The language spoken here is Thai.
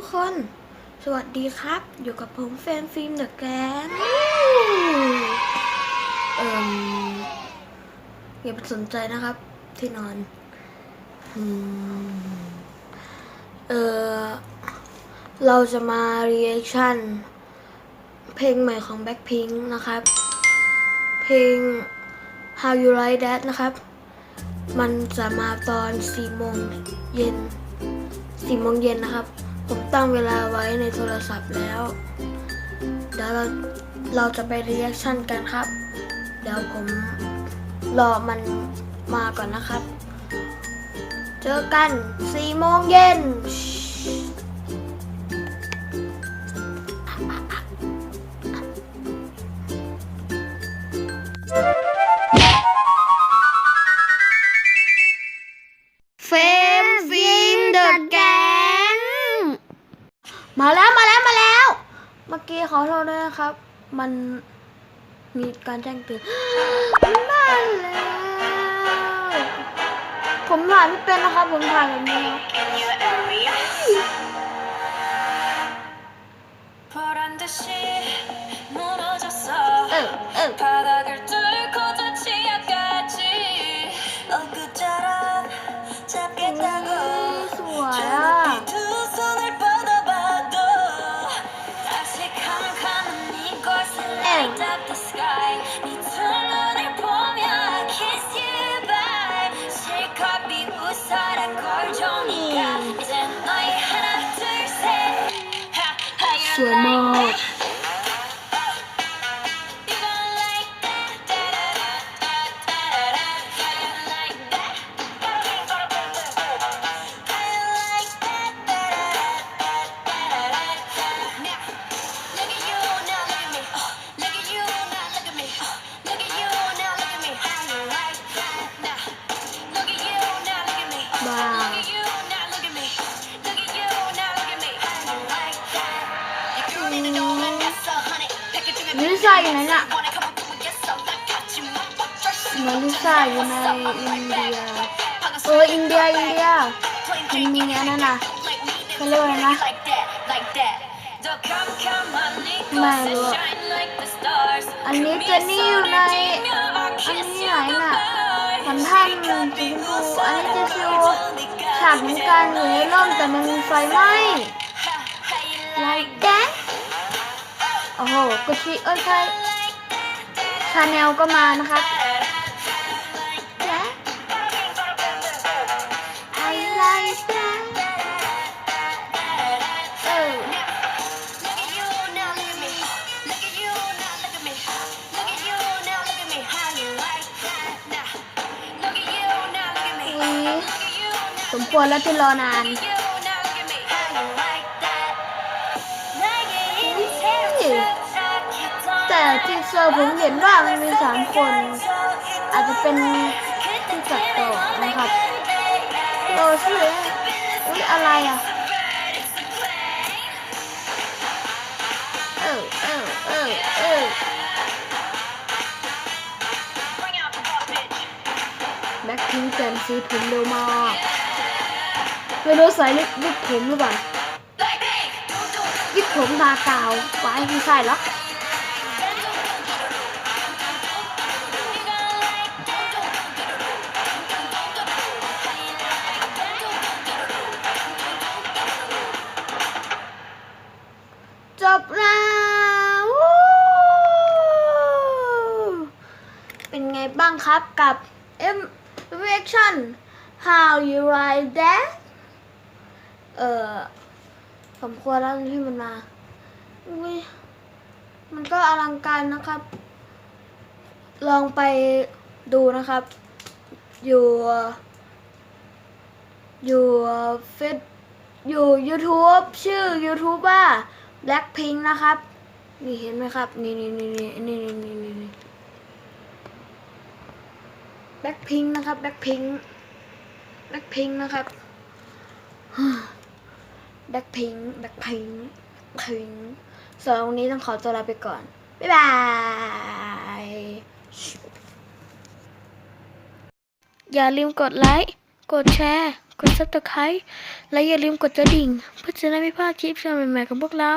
ทุกคน สวัสดีครับ อยู่กับผมแฟนฟิล์มเดอะแกนเอ่มอย่าไปสนใจนะครับ ที่นอนอืมเออเราจะมา reaction เพลงใหม่ของ Blackpink นะครับ เพลง How You Like That นะครับ มันจะมาตอน4โมงเย็น4โมงเย็นนะครับ ผมตั้งเวลาไว้ในโทรศัพท์แล้ว เดี๋ยวเราเราจะไปรีแอคชั่นกันครับ เดี๋ยวผมรอมันมาก่อนนะครับ เจอกัน4โมงเย็น มาแล้วมาแล้วมาแล้ว เมื่อกี้ขอโทษด้วยนะครับ มันมีการแจ้งเตือนมาแล้วผมถ่ายไม่เป็นนะครับ ผมถ่ายแบบนี้ครับ 什么 ลิซ่าอยู่ไหนน่ะ wanna come up with yes, so like got you up, up, dress เหมือนลิซ่าอยู่ในอินเดียเอออินเดียอินเดียมันมีอันนั้นน่ะเขาเรียกว่าอะไรนะไม่รู้อะอันนี้เจนนี่อยู่ในอันนี้ไหนน่ะขวัญท่านสีชมพูอันนี้เจซิวฉากเหมือนกันอยู่ในร่มแต่มันมีไฟไหม้ไลท์แดง โอ้โหกุชิเอ้ยใช่ชาแนลก็มานะครับแดง I like that เออสมควรแล้วที่รอนาน แต่ทีเซอร์ผมเห็นว่ามันมีสามคน อาจจะเป็นที่จัดต่อนะครับโอ้ชื่ออุ้ยอะไรอะเออเออเออเออแบ็คพิงแกนซีผมเร็วมากไม่รู้ใส่ลิปวิกผมหรือเปล่าวิกผมทากาวไว้ไม่ใช่หรอก บ้างครับกับ M Reaction How You Like That เออสมควรแล้วที่มันมาอุ๊ยมันก็อลังการนะครับ ลองไปดูนะครับ อยู่ อยู่เฟซอยู่ YouTube ชื่อ YouTube ว่า Blackpink นะครับ นี่เห็นไหมครับ นี่นี่นี่นี่นี่นี่นี่ นี่ Blackpink นะครับ Blackpink Blackpink นะครับ Blackpink Blackpink Blackpink ส่วนวันนี้ต้องขอตัวลาไปก่อน บ๊ายบาย อย่าลืมกดไลค์ กดแชร์ กดซับสไครต์และอย่าลืมกดกระดิ่ง เพื่อจะได้ไม่พลาดคลิปใหม่ๆของพวกเรา